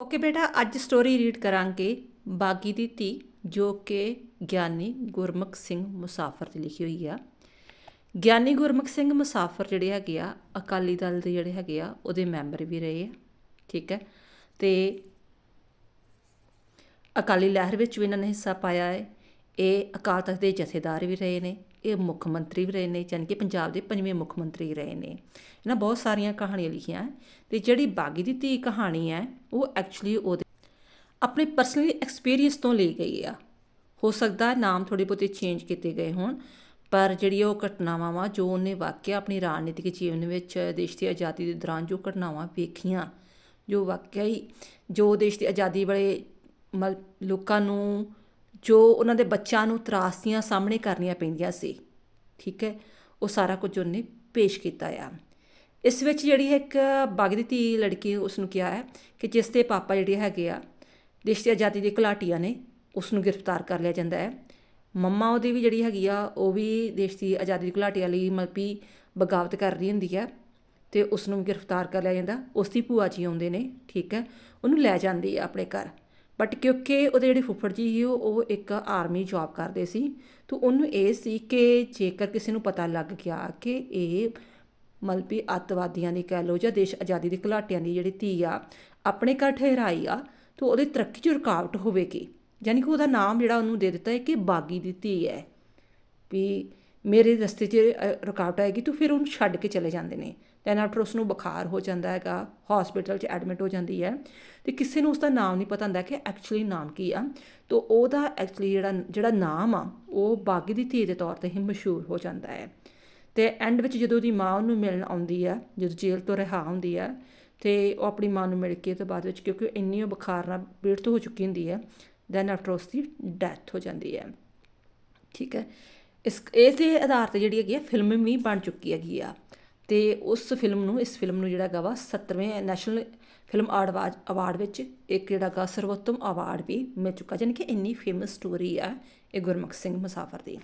Okay ਬੇਟਾ, ਅੱਜ story read ਕਰਾਂਗੇ ਬਾਗੀ ਦੀ ਧੀ, ਜੋ ਕਿ ਗਿਆਨੀ ਗੁਰਮੁਖ ਸਿੰਘ ਮੁਸਾਫਰ ਦੀ ਲਿਖੀ ਹੋਈ ਆ। ਗਿਆਨੀ ਗੁਰਮੁਖ ਸਿੰਘ ਮੁਸਾਫਰ ਜਿਹੜੇ ਹੈਗੇ ਆ, ਅਕਾਲੀ ਦਲ ਦੇ ਜਿਹੜੇ ਹੈਗੇ ਆ, ਉਹਦੇ ਮੈਂਬਰ ਵੀ ਰਹੇ ਆ, ਠੀਕ ਹੈ। ਤੇ ਅਕਾਲੀ ਲਹਿਰ ਵਿੱਚ ਵੀ ਇਹਨਾਂ ਨੇ ਹਿੱਸਾ ਪਾਇਆ ਹੈ। ਇਹ ਅਕਾਲ ਤਖਤ ਦੇ ਜਥੇਦਾਰ ਵੀ ਰਹੇ ਨੇ, ਇਹ ਮੁੱਖ ਮੰਤਰੀ ਵੀ ਰਹੇ ਨੇ ਯਾਨੀ ਕਿ ਪੰਜਾਬ ਦੇ ਪੰਜਵੇਂ ਮੁੱਖ ਮੰਤਰੀ ਰਹੇ ਨੇ। ਇਹਨਾਂ ਬਹੁਤ ਸਾਰੀਆਂ ਕਹਾਣੀਆਂ ਲਿਖੀਆਂ ਹੈ ਤੇ ਜਿਹੜੀ ਬਾਗੀ ਦੀ ਧੀ ਕਹਾਣੀ ਹੈ, ਉਹ ਐਕਚੁਅਲੀ ਉਹਦੇ ਆਪਣੇ ਪਰਸਨਲੀ ਐਕਸਪੀਰੀਅੰਸ ਤੋਂ ਲਈ ਗਈ ਆ। ਹੋ ਸਕਦਾ ਨਾਮ ਥੋੜੇ ਬਹੁਤੇ ਚੇਂਜ ਕੀਤੇ ਗਏ ਹੋਣ, ਪਰ ਜਿਹੜੀ ਉਹ ਘਟਨਾਵਾਂ ਵਾ, ਜੋ ਉਹਨੇ ਵਾਕਿਆ ਆਪਣੀ ਰਾਜਨੀਤਿਕ ਜੀਵਨ ਵਿੱਚ ਦੇਸ਼ ਦੀ ਆਜ਼ਾਦੀ ਦੇ ਦੌਰਾਨ ਜੋ ਘਟਨਾਵਾਂ ਵੇਖੀਆਂ, ਜੋ ਵਾਕਿਆ ਹੀ ਜੋ ਦੇਸ਼ ਦੀ ਆਜ਼ਾਦੀ ਵਾਲੇ ਮਲ, ਲੋਕਾਂ ਨੂੰ ਜੋ ਉਹਨਾਂ ਦੇ ਬੱਚਿਆਂ ਨੂੰ ਤਰਾਸਦੀਆਂ ਸਾਹਮਣੇ ਕਰਨੀਆਂ ਪੈਂਦੀਆਂ ਸੀ, ਠੀਕ ਹੈ, ਉਹ ਸਾਰਾ ਕੁਝ ਉਹਨੇ ਪੇਸ਼ ਕੀਤਾ ਆ। ਇਸ ਵਿੱਚ ਜਿਹੜੀ ਇੱਕ ਬਾਗ ਦੀ ਧੀ ਲੜਕੀ ਉਸ ਨੂੰ ਕਿਹਾ ਹੈ ਕਿ ਜਿਸ ਦੇ ਪਾਪਾ ਜਿਹੜੇ ਹੈਗੇ ਆ, ਦੇਸ਼ ਦੀ ਆਜ਼ਾਦੀ ਦੇ ਘੁਲਾਟੀਆਂ ਨੇ ਉਸ ਨੂੰ ਗ੍ਰਿਫਤਾਰ ਕਰ ਲਿਆ ਜਾਂਦਾ ਹੈ। ਮੰਮਾ ਉਹਦੀ ਵੀ ਜਿਹੜੀ ਹੈਗੀ ਆ, ਉਹ ਵੀ ਦੇਸ਼ ਦੀ ਆਜ਼ਾਦੀ ਦੀ ਘੁਲਾਟੀਆਂ ਲਈ ਮਲਪੀ ਬਗਾਵਤ ਕਰ ਰਹੀ ਹੁੰਦੀ ਹੈ ਤੇ ਉਸ ਨੂੰ ਗ੍ਰਿਫਤਾਰ ਕਰ ਲਿਆ ਜਾਂਦਾ। ਉਸ ਦੀ ਭੂਆ ਜੀ ਆਉਂਦੇ ਨੇ, ਠੀਕ ਹੈ, ਉਹਨੂੰ ਲੈ ਜਾਂਦੀ ਆ ਆਪਣੇ ਘਰ। ਬਟ ਕਿਉਂਕਿ ਉਹਦੇ ਜਿਹੜੇ ਫੁੱਫੜ ਜੀ ਸੀ, ਉਹ ਇੱਕ ਆਰਮੀ ਜੌਬ ਕਰਦੇ ਸੀ, ਤਾਂ ਉਹਨੂੰ ਇਹ ਸੀ ਕਿ ਜੇਕਰ ਕਿਸੇ ਨੂੰ ਪਤਾ ਲੱਗ ਗਿਆ ਕਿ ਇਹ ਮਲਪੀ ਅੱਤਵਾਦੀਆਂ ਦੀ ਕਹਿ ਲੋ ਜਾਂ ਦੇਸ਼ ਆਜ਼ਾਦੀ ਦੇ ਘੁਲਾਟਿਆਂ ਦੀ ਜਿਹੜੀ ਧੀ ਆ, ਆਪਣੇ ਘਰ ਠਹਿਰਾਈ ਆ, ਤਾਂ ਉਹਦੇ ਤਰੱਕੀ 'ਚ ਰੁਕਾਵਟ ਹੋਵੇਗੀ। ਯਾਨੀ ਕਿ ਉਹਦਾ ਨਾਮ ਜਿਹੜਾ ਉਹਨੂੰ ਦੇ ਦਿੱਤਾ ਹੈ ਕਿ ਬਾਗੀ ਦੀ ਧੀ ਹੈ। ਵੀ ਮੇਰੇ ਰਸਤੇ 'ਚ ਰੁਕਾਵਟ ਆਏਗੀ, ਤਾਂ ਫਿਰ ਉਹਨੂੰ ਛੱਡ ਕੇ ਚਲੇ ਜਾਂਦੇ ਨੇ। ਦੈਨ ਆਫਟਰ ਉਸ ਨੂੰ ਬੁਖਾਰ ਹੋ ਜਾਂਦਾ ਹੈਗਾ ਹਸਪੀਟਲ 'ਚ ਐਡਮਿਟ ਹੋ ਜਾਂਦੀ ਹੈ ਤੇ ਕਿਸੇ ਨੂੰ ਉਸ ਦਾ ਨਾਮ ਨਹੀਂ ਪਤਾ ਹੁੰਦਾ ਕਿ ਐਕਚੁਅਲੀ ਨਾਮ ਕੀ ਆ। ਤਾਂ ਉਹਦਾ ਐਕਚੁਅਲੀ ਜਿਹੜਾ ਜਿਹੜਾ ਨਾਮ ਆ, ਉਹ ਬਾਗੀ ਦੀ ਧੀ ਦੇ ਤੌਰ ਤੇ ਹੀ ਮਸ਼ਹੂਰ ਹੋ ਜਾਂਦਾ ਹੈ। ਤੇ ਐਂਡ ਵਿੱਚ ਜਦੋਂ ਉਹਦੀ ਮਾਂ ਉਹਨੂੰ ਮਿਲਣ ਆਉਂਦੀ ਆ ਜਦੋਂ ਜੇਲ੍ਹ ਤੋਂ ਰਿਹਾ ਹੁੰਦੀ ਆ ਤੇ ਉਹ ਆਪਣੀ ਮਾਂ ਨੂੰ ਮਿਲ ਕੇ ਤੇ ਬਾਅਦ ਵਿੱਚ ਕਿਉਂਕਿ ਇੰਨੀ ਉਹ ਬੁਖਾਰ ਨਾਲ ਪੀੜਤ ਹੋ ਚੁੱਕੀ ਹੁੰਦੀ ਹੈ ਦੈਨ ਆਫਟਰ ਉਸ ਦੀ ਡੈਥ ਹੋ ਜਾਂਦੀ ਹੈ। ਠੀਕ ਹੈ। ਇਸ ਇਸ ਦੇ ਆਧਾਰ ਤੇ ਜਿਹੜੀ ਹੈਗੀ ਆ ਫਿਲਮ ਵੀ ਬਣ ਚੁੱਕੀ ਹੈਗੀ ਆ। ਤੇ ਉਸ ਫਿਲਮ ਨੂੰ, ਇਸ ਫਿਲਮ ਨੂੰ ਜਿਹੜਾ ਹੈਗਾ ਵਾ 70ਵੇਂ ਨੈਸ਼ਨਲ ਫਿਲਮ ਅਵਾਰਡ ਅਵਾਰਡ ਵਿੱਚ ਇੱਕ ਜਿਹੜਾ ਗਾ ਸਰਵੋਤਮ ਅਵਾਰਡ ਵੀ ਮਿਲ ਚੁੱਕਾ, ਜਾਣੀ ਕਿ ਇੰਨੀ ਫੇਮਸ ਸਟੋਰੀ ਆ ਇਹ ਗੁਰਮੁਖ ਸਿੰਘ ਮੁਸਾਫਰ ਦੀ।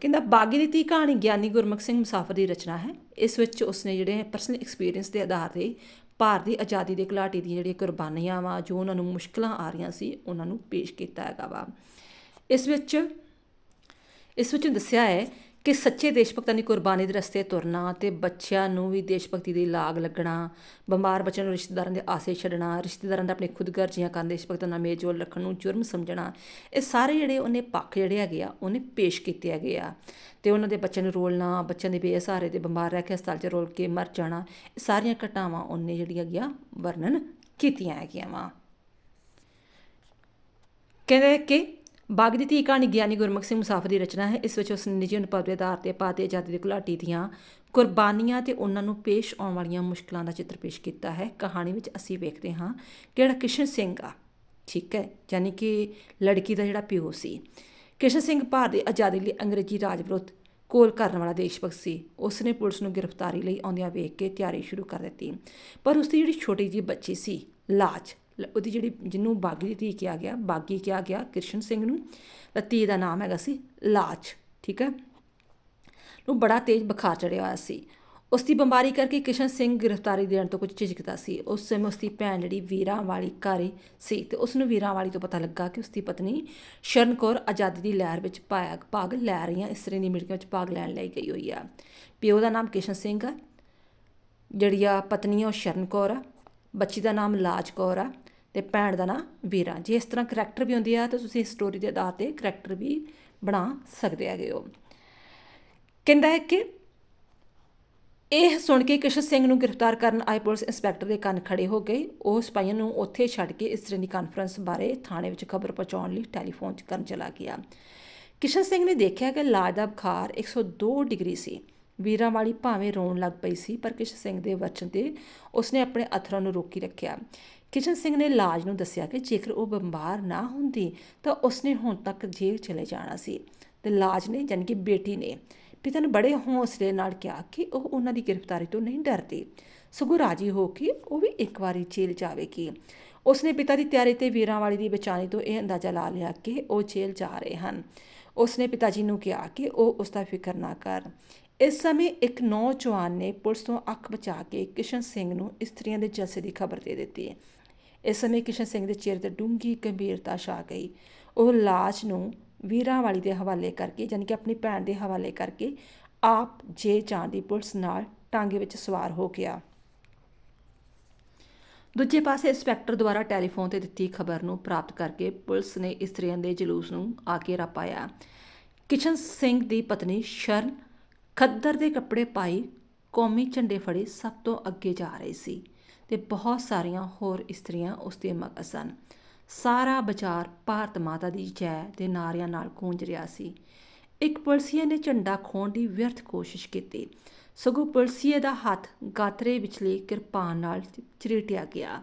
ਕਹਿੰਦਾ, ਬਾਗੀ ਦੀ ਧੀ ਕਹਾਣੀ ਗਿਆਨੀ ਗੁਰਮੁਖ ਸਿੰਘ ਮੁਸਾਫਰ ਦੀ ਰਚਨਾ ਹੈ। ਇਸ ਵਿੱਚ ਉਸਨੇ ਜਿਹੜੇ ਪਰਸਨਲ ਐਕਸਪੀਰੀਅੰਸ ਦੇ ਆਧਾਰ ਤੇ ਭਾਰਤ ਦੀ ਆਜ਼ਾਦੀ ਦੇ ਘੁਲਾਟੀ ਦੀਆਂ ਜਿਹੜੀਆਂ ਕੁਰਬਾਨੀਆਂ ਵਾ, ਜੋ ਉਹਨਾਂ ਨੂੰ ਮੁਸ਼ਕਲਾਂ ਆ ਰਹੀਆਂ ਸੀ, ਉਹਨਾਂ ਨੂੰ ਪੇਸ਼ ਕੀਤਾ ਹੈਗਾ ਵਾ। ਇਸ ਵਿੱਚ ਇਸ ਵਿੱਚ ਦੱਸਿਆ ਹੈ ਕਿ ਸੱਚੇ ਦੇਸ਼ ਭਗਤਾਂ ਦੀ ਕੁਰਬਾਨੀ ਦੇ ਰਸਤੇ ਤੁਰਨਾ ਤੇ ਬੱਚਿਆਂ ਨੂੰ ਵੀ ਦੇਸ਼ ਭਗਤੀ ਦੀ ਲਾਗ ਲੱਗਣਾ, ਬਿਮਾਰ ਬੱਚਿਆਂ ਨੂੰ ਰਿਸ਼ਤੇਦਾਰਾਂ ਦੇ ਆਸੇ ਛੱਡਣਾ, ਰਿਸ਼ਤੇਦਾਰਾਂ ਦਾ ਆਪਣੇ ਖੁਦਗਰਜ਼ੀਆਂ ਕਰਨ ਦੇਸ਼ ਭਗਤਾਂ ਨਾਲ ਮੇਲਜੋਲ ਰੱਖਣ ਨੂੰ ਜੁਰਮ ਸਮਝਣਾ, ਇਹ ਸਾਰੇ ਜਿਹੜੇ ਉਹਨੇ ਪੱਖ ਜਿਹੜੇ ਹੈਗੇ ਆ, ਉਹਨੇ ਪੇਸ਼ ਕੀਤੇ ਹੈਗੇ ਆ। ਤੇ ਉਹਨਾਂ ਦੇ ਬੱਚਿਆਂ ਨੂੰ ਰੋਲਣਾ, ਬੱਚਿਆਂ ਦੇ ਬੇਸਹਾਰੇ ਤੇ ਬਿਮਾਰ ਰਹਿ ਕੇ ਹਸਪਤਾਲ 'ਚ ਰੋਲ ਕੇ ਮਰ ਜਾਣਾ, ਇਹ ਸਾਰੀਆਂ ਘਟਨਾਵਾਂ ਉਹਨੇ ਜਿਹੜੀਆਂ ਹੈਗੀਆਂ ਵਰਣਨ ਕੀਤੀਆਂ ਹੈਗੀਆਂ ਵਾ। ਕਹਿੰਦੇ ਕਿ ਬਾਗ ਦੀ ਧੀ ਕਹਾਣੀ ਗਿਆਨੀ ਗੁਰਮੁਖ ਸਿੰਘ ਮੁਸਾਫਰ ਦੀ ਰਚਨਾ ਹੈ। ਇਸ ਵਿੱਚ ਉਸ ਨੇ ਨਿੱਜੀ ਅਨੁਭਵ ਦੇ ਆਧਾਰ ਤੇ ਭਾਰਤੀ ਆਜ਼ਾਦੀ ਦੀ ਘੁਲਾਟੀ ਦੀਆਂ ਕੁਰਬਾਨੀਆਂ ਤੇ ਉਹਨਾਂ ਨੂੰ ਪੇਸ਼ ਆਉਣ ਵਾਲੀਆਂ ਮੁਸ਼ਕਲਾਂ ਦਾ ਚਿੱਤਰ ਪੇਸ਼ ਕੀਤਾ ਹੈ। ਕਹਾਣੀ ਵਿੱਚ ਅਸੀਂ ਵੇਖਦੇ ਹਾਂ ਕਿ ਜਿਹੜਾ ਕਿਸ਼ਨ ਸਿੰਘ ਆ। ਠੀਕ ਹੈ, ਯਾਨੀ ਕਿ ਲੜਕੀ ਦਾ ਜਿਹੜਾ ਪਿਓ ਸੀ। ਕਿਸ਼ਨ ਸਿੰਘ ਭਾਰਤ ਦੀ ਆਜ਼ਾਦੀ ਲਈ ਅੰਗਰੇਜ਼ੀ ਰਾਜ ਵਿਰੁੱਧ ਕੋਲ ਕਰਨ ਵਾਲਾ ਦੇਸ਼ ਭਗਤ ਸੀ। ਉਸ ਨੇ ਪੁਲਿਸ ਨੂੰ ਗ੍ਰਿਫਤਾਰੀ ਲਈ ਆਉਂਦਿਆਂ ਵੇਖ ਕੇ ਤਿਆਰੀ ਸ਼ੁਰੂ ਕਰ ਦਿੱਤੀ। ਪਰ ਉਸ ਦੀ ਜਿਹੜੀ ਛੋਟੀ ਜਿਹੀ ਬੱਚੀ ਸੀ, ਲਾਜ ਉਹਦੀ ਜਿਹੜੀ ਜਿਹਨੂੰ ਬਾਗੀ ਦੀ ਧੀ ਕਿਹਾ ਗਿਆ, ਬਾਗੀ ਕਿਹਾ ਗਿਆ ਕ੍ਰਿਸ਼ਨ ਸਿੰਘ ਨੂੰ, ਤਾਂ ਧੀ ਦਾ ਨਾਮ ਹੈਗਾ ਸੀ ਲਾਜ ਠੀਕ ਹੈ? ਨੂੰ ਬੜਾ ਤੇਜ਼ ਬੁਖਾਰ ਚੜਿਆ ਹੋਇਆ ਸੀ। ਉਸ ਦੀ ਬਿਮਾਰੀ ਕਰਕੇ ਕਿਸ਼ਨ ਸਿੰਘ ਗ੍ਰਿਫਤਾਰੀ ਦੇਣ ਤੋਂ ਕੁਝ ਝਿਜਕਦਾ ਸੀ। ਉਸ ਸਮੇਂ ਉਸ ਦੀ ਭੈਣ ਜਿਹੜੀ ਵੀਰਾਂ ਵਾਲੀ ਘਰ ਸੀ ਤੇ ਉਸ ਨੂੰ ਵੀਰਾਂ ਵਾਲੀ ਤੋਂ ਪਤਾ ਲੱਗਾ ਕਿ ਉਸ ਦੀ ਪਤਨੀ ਸ਼ਰਨ ਕੌਰ ਆਜ਼ਾਦੀ ਦੀ ਲਹਿਰ ਵਿੱਚ ਭਾਗ ਭਾਗ ਲੈ ਰਹੀਆਂ, ਇਸ ਤਰ੍ਹਾਂ ਦੀ ਮੀਟਿੰਗ ਵਿੱਚ ਭਾਗ ਲੈਣ ਲਈ ਗਈ ਹੋਈ ਆ। ਪਿਓ ਦਾ ਨਾਮ ਕਿਸ਼ਨ ਸਿੰਘ ਆ, ਜਿਹੜੀ ਆ ਪਤਨੀ ਆ ਉਹ ਸ਼ਰਨ ਕੌਰ ਆ, ਬੱਚੀ ਦਾ ਨਾਮ ਲਾਜ ਕੌਰ ਆ। ਤੇ ਭੈਣ ਦਾ ਨਾਂ ਵੀਰਾ। ਜੇ ਇਸ ਤਰ੍ਹਾਂ ਕਰੈਕਟਰ ਵੀ ਹੁੰਦੀ ਆ, ਤਾਂ ਤੁਸੀਂ ਸਟੋਰੀ ਦੇ ਆਧਾਰ ਤੇ ਕਰੈਕਟਰ ਵੀ ਬਣਾ ਸਕਦੇ ਹੈਗੇ ਹੋ। ਕਹਿੰਦਾ ਹੈ ਕਿ ਇਹ ਸੁਣ ਕੇ ਕਿਸ਼ਨ ਸਿੰਘ ਨੂੰ ਗ੍ਰਿਫਤਾਰ ਕਰਨ ਆਏ ਪੁਲਿਸ ਇੰਸਪੈਕਟਰ ਦੇ ਕੰਨ ਖੜੇ ਹੋ ਗਏ। ਉਹ ਸਿਪਾਹੀਆਂ ਨੂੰ ਉੱਥੇ ਛੱਡ ਕੇ ਇਸ ਤਰ੍ਹਾਂ ਦੀ ਕਾਨਫਰੰਸ ਬਾਰੇ ਥਾਣੇ ਵਿੱਚ ਖਬਰ ਪਹੁੰਚਾਉਣ ਲਈ ਟੈਲੀਫੋਨ ਕਰਨ ਚਲਾ ਗਿਆ। ਕਿਸ਼ਨ ਸਿੰਘ ਨੇ ਦੇਖਿਆ ਕਿ ਲਾਜ ਦਾ ਬੁਖਾਰ 102 ਡਿਗਰੀ ਸੀ। ਵੀਰਾਂ ਵਾਲੀ ਭਾਵੇਂ ਰੋਣ ਲੱਗ ਪਈ ਸੀ, ਪਰ ਕਿਸ਼ਨ ਸਿੰਘ ਦੇ ਵਚਨ ਤੇ ਉਸਨੇ ਆਪਣੇ ਅਥਰਾਂ ਨੂੰ ਰੋਕੀ ਰੱਖਿਆ। ਕਿਸ਼ਨ ਸਿੰਘ ਨੇ ਲਾਜ ਨੂੰ ਦੱਸਿਆ ਕਿ ਜੇਕਰ ਉਹ ਬਿਮਾਰ ਨਾ ਹੁੰਦੀ ਤਾਂ ਉਸਨੇ ਹੁਣ ਤੱਕ ਜੇਲ੍ਹ ਚਲੇ ਜਾਣਾ ਸੀ ਤੇ ਲਾਜ ਨੇ ਜਾਣੀ ਕਿ ਬੇਟੀ ਨੇ ਪਿਤਾ ਨੂੰ ਬੜੇ ਹੌਸਲੇ ਨਾਲ ਕਿਹਾ ਕਿ ਉਹ ਉਹਨਾਂ ਦੀ ਗ੍ਰਿਫਤਾਰੀ ਤੋਂ ਨਹੀਂ ਡਰਦੀ। ਸਗੋਂ ਰਾਜੀ ਹੋ ਕੇ ਉਹ ਵੀ ਇੱਕ ਵਾਰੀ ਜੇਲ੍ਹ ਜਾਵੇਗੀ। ਉਸਨੇ ਪਿਤਾ ਦੀ ਤਿਆਰੀ ਤੇ ਵੀਰਾਂ ਵਾਲੀ ਦੀ ਬਚਾਣੀ ਤੋਂ ਇਹ ਅੰਦਾਜ਼ਾ ਲਾ ਲਿਆ ਕਿ ਉਹ ਜੇਲ੍ਹ ਜਾ ਰਹੇ ਹਨ। ਉਸਨੇ ਪਿਤਾ ਜੀ ਨੂੰ ਕਿਹਾ ਕਿ ਉਹ ਉਸ ਦਾ ਫਿਕਰ ਨਾ ਕਰ। ਇਸ ਸਮੇਂ ਇੱਕ ਨੌਜਵਾਨ ਨੇ ਪੁਲਿਸ ਤੋਂ ਅੱਖ ਬਚਾ ਕੇ ਕਿਸ਼ਨ ਸਿੰਘ ਨੂੰ ਇਸਤਰੀਆਂ ਦੇ ਜਲਸੇ ਦੀ ਖਬਰ ਦੇ ਦਿੱਤੀ। ਇਸ ਸਮੇਂ ਕਿਸ਼ਨ ਸਿੰਘ ਦੇ ਚਿਹਰੇ ਤੇ ਡੂੰਘੀ ਗੰਭੀਰਤਾ ਛਾ ਗਈ। ਉਹ ਲਾਸ਼ ਨੂੰ ਵੀਰਾਂ ਵਾਲੀ ਦੇ ਹਵਾਲੇ ਕਰਕੇ, ਯਾਨੀ ਕਿ ਆਪਣੀ ਭੈਣ ਦੇ ਹਵਾਲੇ ਕਰਕੇ, ਆਪ ਜੇ ਜਾਣ ਦੀ ਪੁਲਿਸ ਨਾਲ ਟਾਂਗੇ ਵਿੱਚ ਸਵਾਰ ਹੋ ਗਿਆ। ਦੂਜੇ ਪਾਸੇ ਇੰਸਪੈਕਟਰ ਦੁਆਰਾ ਟੈਲੀਫੋਨ ਤੇ ਦਿੱਤੀ ਖਬਰ ਨੂੰ ਪ੍ਰਾਪਤ ਕਰਕੇ ਪੁਲਿਸ ਨੇ ਇਸਤਰੀਆਂ ਦੇ ਜਲੂਸ ਨੂੰ ਆ ਕੇ ਪਾਇਆ ਕਿਸ਼ਨ ਸਿੰਘ ਦੀ ਪਤਨੀ ਸ਼ਰਨ ਖੱਦਰ ਦੇ ਕੱਪੜੇ ਪਾਈ ਕੌਮੀ ਝੰਡੇ ਫੜੇ ਸਭ ਤੋਂ ਅੱਗੇ ਜਾ ਰਹੀ ਸੀ। ਤੇ ਬਹੁਤ ਸਾਰੀਆਂ ਹੋਰ ਇਸਤਰੀਆਂ ਉਸ ਦੇ ਮਗਰ ਸਨ। ਸਾਰਾ ਬਾਜ਼ਾਰ ਭਾਰਤ ਮਾਤਾ ਦੀ ਜੈ ਦੇ ਨਾਰਿਆਂ ਨਾਲ ਗੂੰਜ ਰਿਹਾ ਸੀ। ਇੱਕ ਪੁਲਸੀਏ ਨੇ ਝੰਡਾ ਖੋਣ ਦੀ ਵਿਅਰਥ ਕੋਸ਼ਿਸ਼ ਕੀਤੀ। ਸਗੋਂ ਪੁਲਸੀਏ ਦਾ ਹੱਥ ਗਾਤਰੇ ਵਿਚਲੇ ਕਿਰਪਾਨ ਨਾਲ ਚਰੀਟਿਆ ਗਿਆ,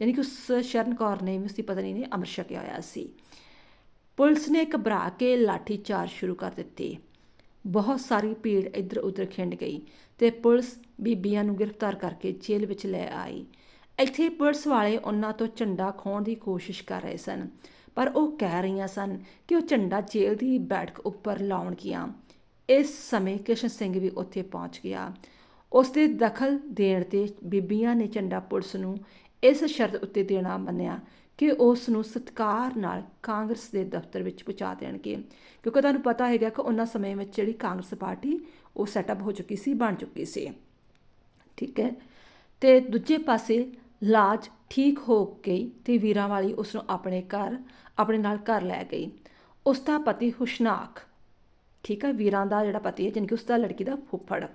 ਯਾਨੀ ਕਿ ਉਸ ਸ਼ਰਨ ਕੌਰ ਨੇ ਉਸ ਦੀ ਪਤਨੀ ਨੇ ਅੰਮ੍ਰਿਤ ਛਕਿਆ ਹੋਇਆ ਸੀ। ਪੁਲਿਸ ਨੇ ਘਬਰਾ ਕੇ ਲਾਠੀਚਾਰਜ ਸ਼ੁਰੂ ਕਰ ਦਿੱਤੀ। ਬਹੁਤ ਸਾਰੀ ਭੀੜ ਇੱਧਰ ਉੱਧਰ ਖਿੰਡ ਗਈ ਤੇ ਪੁਲਿਸ ਬੀਬੀਆਂ ਨੂੰ ਗ੍ਰਿਫਤਾਰ ਕਰਕੇ ਜੇਲ੍ਹ ਵਿੱਚ ਲੈ ਆਈ। ਇੱਥੇ ਪੁਲਿਸ ਵਾਲੇ ਉਹਨਾਂ ਤੋਂ ਝੰਡਾ ਖੋਣ ਦੀ ਕੋਸ਼ਿਸ਼ ਕਰ ਰਹੇ ਸਨ, ਪਰ ਉਹ ਕਹਿ ਰਹੀਆਂ ਸਨ ਕਿ ਉਹ ਝੰਡਾ ਜੇਲ੍ਹ ਦੀ ਬੈਠਕ ਉੱਪਰ ਲਾਉਣਗੀਆਂ ਇਸ ਸਮੇਂ ਕਿਸ਼ਨ ਸਿੰਘ ਵੀ ਉੱਥੇ ਪਹੁੰਚ ਗਿਆ। ਉਸ ਦੇ ਦਖਲ ਦੇਣ ਤੇ ਬੀਬੀਆਂ ਨੇ ਝੰਡਾ ਪੁਲਿਸ ਨੂੰ ਇਸ ਸ਼ਰਤ ਉੱਤੇ ਦੇਣਾ ਮੰਨਿਆ ਕਿ ਉਸ ਨੂੰ ਸਤਕਾਰ ਨਾਲ ਕਾਂਗਰਸ ਦੇ ਦਫ਼ਤਰ ਵਿੱਚ ਪਹੁੰਚਾ ਦੇਣਗੇ। ਕਿਉਂਕਿ ਤੁਹਾਨੂੰ ਪਤਾ ਹੈਗਾ ਕਿ ਉਹਨਾਂ ਸਮੇਂ ਵਿੱਚ ਜਿਹੜੀ ਕਾਂਗਰਸ ਪਾਰਟੀ, ਉਹ ਸੈਟਅਪ ਹੋ ਚੁੱਕੀ ਸੀ, ਬਣ ਚੁੱਕੀ ਸੀ। ਠੀਕ ਹੈ? ਤੇ ਦੂਜੇ ਪਾਸੇ ਲਾਜ ਠੀਕ ਹੋ ਗਈ ਤੇ ਵੀਰਾਂ ਵਾਲੀ ਉਸ ਨੂੰ ਆਪਣੇ ਘਰ, ਆਪਣੇ ਨਾਲ ਘਰ ਲੈ ਗਈ। ਉਸ ਦਾ ਪਤੀ ਹੁਸ਼ਨਾਕ, ਠੀਕ ਹੈ? ਵੀਰਾਂ ਦਾ ਜਿਹੜਾ ਪਤੀ ਹੈ, ਜਾਣੀ ਕਿ ਉਸ ਦਾ ਲੜਕੀ ਦਾ ਫੁੱਫੜ।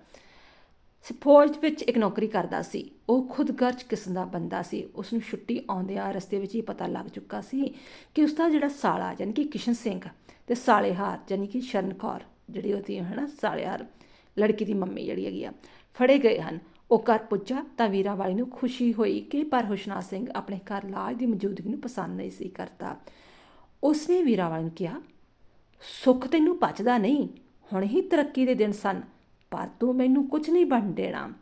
ਫੌਜ ਵਿੱਚ ਇੱਕ ਨੌਕਰੀ ਕਰਦਾ ਸੀ। ਉਹ ਖੁਦਗਰਜ ਕਿਸਮ ਦਾ ਬੰਦਾ ਸੀ। ਉਸ ਨੂੰ ਛੁੱਟੀ ਆਉਂਦਿਆਂ ਰਸਤੇ ਵਿੱਚ ਹੀ ਪਤਾ ਲੱਗ ਚੁੱਕਾ ਸੀ ਕਿ ਉਸ ਦਾ ਜਿਹੜਾ ਸਾਲਾ, ਯਾਨੀ ਕਿ ਕਿਸ਼ਨ ਸਿੰਘ ਤੇ ਸਾਲੇਹਾਰ, ਯਾਨੀ ਕਿ ਸ਼ਰਨ ਕੌਰ, ਜਿਹੜੀ ਉਹਦੀ ਹੈ ਨਾ ਸਾਲੇਹਾਰ, ਲੜਕੀ ਦੀ ਮੰਮੀ ਜਿਹੜੀ ਹੈਗੀ ਆ, ਫੜੇ ਗਏ ਹਨ। ਉਹ ਘਰ ਪੁੱਜਾ ਤਾਂ ਵੀਰਾਂ ਵਾਲੀ ਨੂੰ ਖੁਸ਼ੀ ਹੋਈ ਕਿ ਪਰ ਹੁਸ਼ਨਾ ਸਿੰਘ ਆਪਣੇ ਘਰ ਲਾਜ ਦੀ ਮੌਜੂਦਗੀ ਨੂੰ ਪਸੰਦ ਨਹੀਂ ਸੀ ਕਰਦਾ। ਉਸਨੇ ਵੀਰਾਂ ਵਾਲੀ ਨੂੰ ਕਿਹਾ, ਸੁੱਖ ਤੈਨੂੰ ਪਚਦਾ ਨਹੀਂ। ਹੁਣ ਹੀ ਤਰੱਕੀ ਦੇ ਦਿਨ ਸਨ। ਪਰ ਤੂੰ ਮੈਨੂੰ ਕੁਝ ਨਹੀਂ ਬਣ ਦੇਣਾ।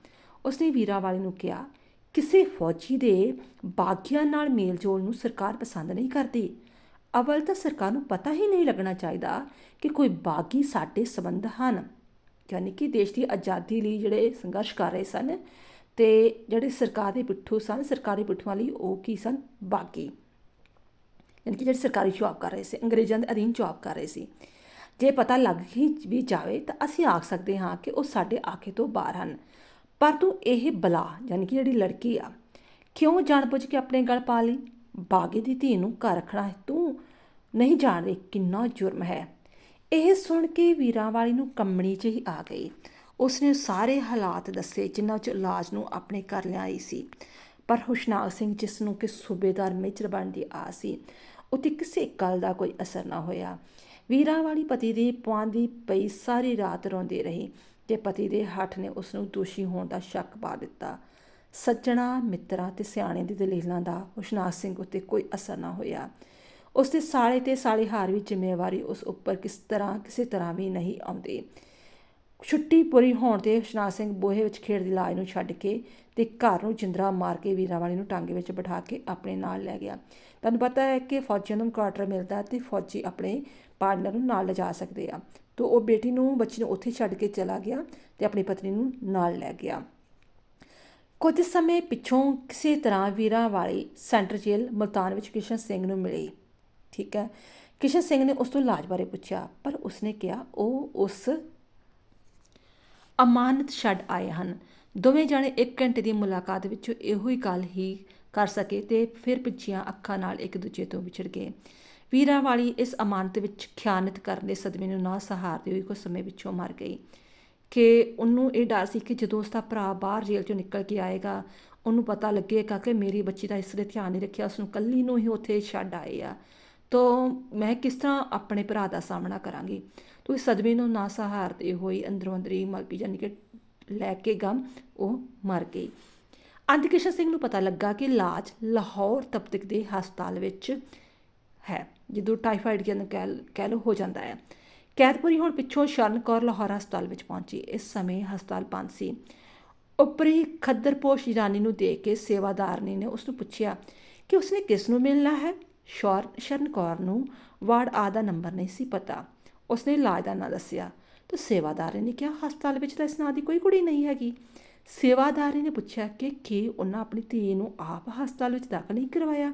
ਉਸਨੇ ਵੀਰਾਂ ਵਾਲੇ ਨੂੰ ਕਿਹਾ, ਕਿਸੇ ਫੌਜੀ ਦੇ ਬਾਗੀਆਂ ਨਾਲ ਮੇਲਜੋਲ ਨੂੰ ਸਰਕਾਰ ਪਸੰਦ ਨਹੀਂ ਕਰਦੀ। ਅਵਲ ਤਾਂ ਸਰਕਾਰ ਨੂੰ ਪਤਾ ਹੀ ਨਹੀਂ ਲੱਗਣਾ ਚਾਹੀਦਾ ਕਿ ਕੋਈ ਬਾਗੀ ਸਾਡੇ ਸੰਬੰਧ ਹਨ। ਯਾਨੀ ਕਿ ਦੇਸ਼ ਦੀ ਆਜ਼ਾਦੀ ਲਈ ਜਿਹੜੇ ਸੰਘਰਸ਼ ਕਰ ਰਹੇ ਸਨ ਤੇ ਜਿਹੜੇ ਸਰਕਾਰ ਦੇ ਪਿੱਠੂ ਸਨ, ਸਰਕਾਰੀ ਪਿੱਠੂਆਂ ਲਈ ਉਹ ਕੀ ਸਨ? ਬਾਗੀ। ਯਾਨੀ ਕਿ ਜਿਹੜੇ ਸਰਕਾਰੀ ਜੌਬ ਕਰ ਰਹੇ ਸੀ, ਅੰਗਰੇਜ਼ਾਂ ਦੇ ਅਧੀਨ ਜੌਬ ਕਰ ਰਹੇ ਸੀ। ਜੇ ਪਤਾ ਲੱਗ ਹੀ ਵੀ ਜਾਵੇ ਤਾਂ ਅਸੀਂ ਆਖ ਸਕਦੇ ਹਾਂ ਕਿ ਉਹ ਸਾਡੇ ਆਖੇ ਤੋਂ ਬਾਹਰ ਹਨ। ਪਰ ਤੂੰ ਇਹ ਬਲਾ, ਯਾਨੀ ਕਿ ਜਿਹੜੀ ਲੜਕੀ ਆ, ਕਿਉਂ ਜਾਣਬੁੱਝ ਕੇ ਆਪਣੇ ਗਲ ਪਾ ਲਈ? ਬਾਗੇ ਦੀ ਧੀ ਨੂੰ ਘਰ ਰੱਖਣਾ ਹੈ। ਤੂੰ ਨਹੀਂ ਜਾਣਦੇ ਕਿੰਨਾ ਜੁਰਮ ਹੈ। ਇਹ ਸੁਣ ਕੇ ਵੀਰਾਂ ਵਾਲੀ ਨੂੰ ਕੰਮਣੀ ਚ ਹੀ ਆ ਗਈ। ਉਸਨੇ ਸਾਰੇ ਹਾਲਾਤ ਦੱਸੇ ਜਿਨ੍ਹਾਂ ਚ ਇਲਾਜ ਨੂੰ ਆਪਣੇ ਘਰ ਲਿਆਈ ਸੀ। ਪਰ ਹੁਸ਼ਨਾਗ ਸਿੰਘ ਜਿਸ ਨੂੰ ਕਿ ਸੂਬੇਦਾਰ ਮੇਜਰ ਬਣਨ ਦੀ ਆਸ ਸੀ ਉਤੇ ਕਿਸੇ ਗੱਲ ਦਾ ਕੋਈ ਅਸਰ ਨਾ ਹੋਇਆ। ਵੀਰਾਂ ਵਾਲੀ ਪਤੀ ਦੀ ਪੁਆਂਦੀ ਪਈ ਸਾਰੀ ਰਾਤ ਰੋਂਦੀ ਰਹੀ ਤੇ ਪਤੀ ਦੇ ਹੱਠ ਨੇ ਉਸ ਨੂੰ ਦੋਸ਼ੀ ਹੋਣ ਦਾ ਸ਼ੱਕ ਪਾ ਦਿੱਤਾ। ਸੱਜਣਾ, ਮਿੱਤਰਾਂ ਤੇ ਸਿਆਣੇ ਦੀ ਦਲੀਲਾਂ ਦਾ ਹੁਸ਼ਨਾਗ ਸਿੰਘ ਉੱਤੇ ਕੋਈ ਅਸਰ ਨਾ ਹੋਇਆ। ਉਸ ਦੇ ਸਾਲੇ ਤੇ ਸਾਲੇਹਾਰ ਵੀ ਜ਼ਿੰਮੇਵਾਰੀ ਉਸ ਉੱਪਰ ਕਿਸ ਤਰ੍ਹਾਂ, ਕਿਸੇ ਤਰ੍ਹਾਂ ਵੀ ਨਹੀਂ ਆਉਂਦੀ। ਛੁੱਟੀ ਪੂਰੀ ਹੋਣ ਤੇ ਹੁਸ਼ਨਾਗ ਸਿੰਘ ਬੋਹੇ ਵਿੱਚ ਖੇਡ ਦੀ ਲਾਜ ਨੂੰ ਛੱਡ ਕੇ ਤੇ ਘਰ ਨੂੰ ਜਿੰਦਰਾ ਮਾਰ ਕੇ ਵੀਰਾਵਾਲੀ ਨੂੰ ਟਾਂਗੇ ਵਿੱਚ ਬਿਠਾ ਕੇ ਆਪਣੇ ਨਾਲ ਲੈ ਗਿਆ। ਤੁਹਾਨੂੰ ਪਤਾ ਹੈ ਕਿ ਫੌਜੀਆਂ ਨੂੰ ਕੁਆਟਰ ਮਿਲਦਾ ਤੇ ਫੌਜੀ ਆਪਣੇ ਪਾਰਟਨਰ ਨੂੰ ਨਾਲ ਲਿਜਾ ਸਕਦੇ ਆ। ਤੋਂ ਉਹ ਬੇਟੀ ਨੂੰ, ਬੱਚੀ ਨੂੰ ਉੱਥੇ ਛੱਡ ਕੇ ਚਲਾ ਗਿਆ ਤੇ ਆਪਣੀ ਪਤਨੀ ਨੂੰ ਨਾਲ ਲੈ ਗਿਆ। ਕੁਝ ਸਮੇਂ ਪਿੱਛੋਂ ਕਿਸੇ ਤਰ੍ਹਾਂ ਵੀਰਾਂ ਵਾਲੀ ਸੈਂਟਰ ਜੇਲ੍ਹ ਮਲਤਾਨ ਵਿੱਚ ਕਿਸ਼ਨ ਸਿੰਘ ਨੂੰ ਮਿਲੀ। ਠੀਕ ਹੈ? ਕਿਸ਼ਨ ਸਿੰਘ ਨੇ ਉਸ ਤੋਂ ਇਲਾਜ ਬਾਰੇ ਪੁੱਛਿਆ, ਪਰ ਉਸਨੇ ਕਿਹਾ ਉਹ ਉਸ ਅਮਾਨਤ ਛੱਡ ਆਏ ਹਨ। ਦੋਵੇਂ ਜਾਣੇ 1 ਘੰਟੇ ਦੀ ਮੁਲਾਕਾਤ ਵਿੱਚ ਇਹੋ ਹੀ ਗੱਲ ਹੀ ਕਰ ਸਕੇ ਤੇ ਫਿਰ ਪਿੱਛੀਆਂ ਅੱਖਾਂ ਨਾਲ ਇੱਕ ਦੂਜੇ ਤੋਂ ਵਿਛੜ ਗਏ। ਵੀਰਾਂ ਵਾਲੀ ਇਸ ਅਮਾਨਤ ਵਿੱਚ ਖਿਆਨਤ ਕਰਨ ਦੇ ਸਦਮੇ ਨੂੰ ਨਾ ਸਹਾਰਦੇ ਹੋਏ ਕੁਝ ਸਮੇਂ ਪਿੱਛੋਂ ਮਰ ਗਈ। ਕਿ ਉਹਨੂੰ ਇਹ ਡਰ ਸੀ ਕਿ ਜਦੋਂ ਉਸਦਾ ਭਰਾ ਬਾਹਰ ਜੇਲ੍ਹ ਚੋਂ ਨਿਕਲ ਕੇ ਆਏਗਾ, ਉਹਨੂੰ ਪਤਾ ਲੱਗੇਗਾ ਕਿ ਮੇਰੀ ਬੱਚੀ ਦਾ ਇਸ ਦੇ ਧਿਆਨ ਨਹੀਂ ਰੱਖਿਆ ਉਸ ਨੂੰ ਕੱਲੀ ਨੂੰ ਹੀ ਉੱਥੇ ਛੱਡ ਆਏ ਆ। ਤਾਂ ਮੈਂ ਕਿਸ ਤਰ੍ਹਾਂ ਆਪਣੇ ਭਰਾ ਦਾ ਸਾਹਮਣਾ ਕਰਾਂਗੀ? ਤੋ ਇਸ ਸਦਮੇ ਨੂੰ ਨਾ ਸਹਾਰਦੇ ਹੋਈ ਅੰਦਰੋਂ ਅੰਦਰੀ ਮਲਪੀ ਜਾਨੀ ਕਿ ਲੈ ਕੇ ਗਮ ਉਹ ਮਰ ਗਈ। ਅੰਧਕਿਸ਼ਨ ਸਿੰਘ ਨੂੰ ਪਤਾ ਲੱਗਾ ਕਿ ਇਲਾਜ ਲਾਹੌਰ ਤਪਤਕ ਦੇ ਹਸਪਤਾਲ ਵਿੱਚ ਹੈ। ਜਦੋਂ ਟਾਈਫਾਈਡ ਜਨ ਕਹਿ ਲੋ ਹੋ ਜਾਂਦਾ ਹੈ ਕੈਦਪੁਰੀ ਹੁਣ ਪਿੱਛੋਂ ਸ਼ਰਨ ਕੌਰ ਲਾਹੌਰ ਹਸਪਤਾਲ ਵਿੱਚ ਪਹੁੰਚੀ। ਇਸ ਸਮੇਂ ਹਸਪਤਾਲ ਬੰਦ ਸੀ। ਉਪਰੀ ਖੱਦਰਪੋਸ਼ ਇਰਾਨੀ ਨੂੰ ਦੇਖ ਕੇ ਸੇਵਾਦਾਰਨੀ ਨੇ ਉਸ ਨੂੰ ਪੁੱਛਿਆ ਕਿ ਉਸਨੇ ਕਿਸ ਨੂੰ ਮਿਲਣਾ ਹੈ? ਸ਼ੌਰ ਸ਼ਰਨ ਕੌਰ ਨੂੰ ਵਾਰਡ ਆ ਦਾ ਨੰਬਰ ਨਹੀਂ ਸੀ ਪਤਾ। ਉਸਨੇ ਇਲਾਜ ਦਾ ਨਾਂ ਦੱਸਿਆ। ਤਾਂ ਸੇਵਾਦਾਰੀ ਨੇ ਕਿਹਾ, ਹਸਪਤਾਲ ਵਿੱਚ ਤਾਂ ਇਸ ਨਾਂ ਦੀ ਕੋਈ ਕੁੜੀ ਨਹੀਂ ਹੈਗੀ। ਸੇਵਾਦਾਰੀ ਨੇ ਪੁੱਛਿਆ ਕਿ ਕੀ ਉਹਨਾਂ ਆਪਣੀ ਧੀ ਨੂੰ ਆਪ ਹਸਪਤਾਲ ਵਿੱਚ ਦਾਖਲ ਨਹੀਂ ਕਰਵਾਇਆ?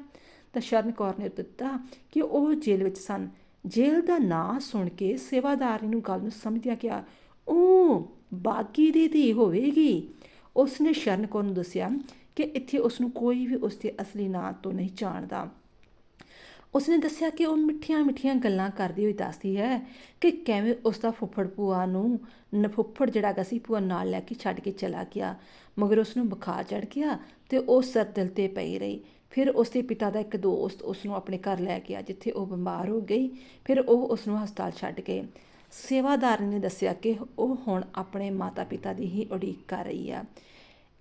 ਤਾਂ ਸ਼ਰਨ ਕੌਰ ਨੇ ਦਿੱਤਾ ਕਿ ਉਹ ਜੇਲ੍ਹ ਵਿੱਚ ਸਨ। ਜੇਲ੍ਹ ਦਾ ਨਾਂ ਸੁਣ ਕੇ ਸੇਵਾਦਾਰੀ ਨੂੰ ਗੱਲ ਨੂੰ ਸਮਝਿਆ ਗਿਆ ਉਹ ਬਾਗੀ ਦੀ ਧੀ ਹੋਵੇਗੀ? ਉਸਨੇ ਸ਼ਰਨ ਕੌਰ ਨੂੰ ਦੱਸਿਆ ਕਿ ਇੱਥੇ ਉਸ ਨੂੰ ਕੋਈ ਵੀ ਉਸ ਦੇ ਅਸਲੀ ਨਾਂ ਤੋਂ ਨਹੀਂ ਜਾਣਦਾ। ਉਸਨੇ ਦੱਸਿਆ ਕਿ ਉਹ ਮਿੱਠੀਆਂ-ਮਿੱਠੀਆਂ ਗੱਲਾਂ ਕਰਦੀ ਹੋਈ ਦੱਸਦੀ ਹੈ ਕਿ ਕਿਵੇਂ ਉਸ ਦਾ ਫੁੱਫੜ ਭੂਆ ਨੂੰ ਨਫੁੱਫੜ ਜਿਹੜਾ ਹੈਗਾ ਸੀ ਭੂਆ ਨਾਲ ਲੈ ਕੇ ਛੱਡ ਕੇ ਚਲਾ ਗਿਆ। ਮਗਰ ਉਸ ਨੂੰ ਬੁਖਾਰ ਚੜ ਗਿਆ ਤੇ ਉਹ ਸਿਰ ਦਿਲ ਤੇ ਪਈ ਰਹੀ। ਫਿਰ ਉਸ ਦੇ ਪਿਤਾ ਦਾ ਇੱਕ ਦੋਸਤ ਉਸ ਨੂੰ ਆਪਣੇ ਘਰ ਲੈ ਗਿਆ, ਜਿੱਥੇ ਉਹ ਬਿਮਾਰ ਹੋ ਗਈ। ਫਿਰ ਉਹ ਉਸ ਨੂੰ ਹਸਪਤਾਲ ਛੱਡ ਗਏ। ਸੇਵਾਦਾਰ ਨੇ ਦੱਸਿਆ ਕਿ ਉਹ ਹੁਣ ਆਪਣੇ ਮਾਤਾ-ਪਿਤਾ ਦੀ ਹੀ ਉਡੀਕ ਕਰ ਰਹੀ ਆ।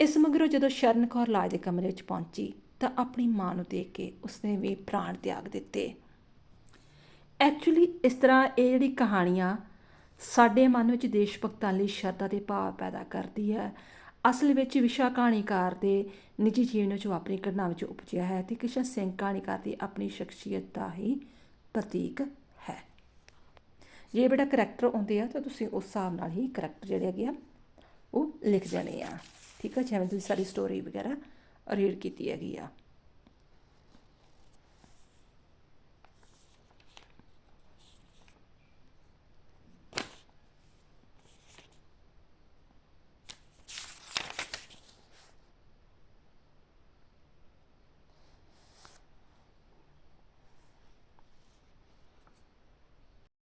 ਇਸ ਮਗਰੋਂ ਜਦੋਂ ਸ਼ਰਨ ਕੌਰ ਲਾਜ ਦੇ ਕਮਰੇ ਵਿੱਚ ਪਹੁੰਚੀ, ਤਾਂ ਆਪਣੀ ਮਾਂ ਨੂੰ ਦੇਖ ਕੇ ਉਸਨੇ ਵੀ ਪ੍ਰਾਣ ਤਿਆਗ ਦਿੱਤੇ। ਐਕਚੁਅਲੀ ਇਸ ਤਰ੍ਹਾਂ ਇਹ ਜਿਹੜੀ ਕਹਾਣੀਆਂ ਸਾਡੇ ਮਨ ਵਿੱਚ ਦੇਸ਼ ਭਗਤਾਂ ਲਈ ਸ਼ਰਧਾ ਦੇ ਭਾਵ ਪੈਦਾ ਕਰਦੀ ਹੈ। ਅਸਲ ਵਿੱਚ ਵਿਸ਼ਾ ਕਹਾਣੀਕਾਰ ਦੇ ਨਿੱਜੀ ਜੀਵਨ ਵਿੱਚ ਵਾਪਰੀ ਘਟਨਾ ਵਿੱਚ ਉਪਜਿਆ ਹੈ ਤੇ ਕਿਸ਼ਨ ਸਿੰਘ ਕਹਾਣੀਕਾਰ ਦੀ ਆਪਣੀ ਸ਼ਖਸੀਅਤ ਦਾ ਹੀ ਪ੍ਰਤੀਕ ਹੈ। ਜੇ ਬੇਟਾ ਕਰੈਕਟਰ ਆਉਂਦੇ ਆ ਤਾਂ ਤੁਸੀਂ ਉਸ ਹਿਸਾਬ ਨਾਲ ਹੀ ਕਰੈਕਟਰ ਜਿਹੜੇ ਹੈਗੇ ਆ, ਉਹ ਲਿਖ ਜਾਣੇ ਆ। ਠੀਕ ਆ, ਜਿਵੇਂ ਤੁਸੀਂ ਸਾਰੀ ਸਟੋਰੀ ਵਗੈਰਾ ਰੀਡ ਕੀਤੀ ਹੈਗੀ ਆ।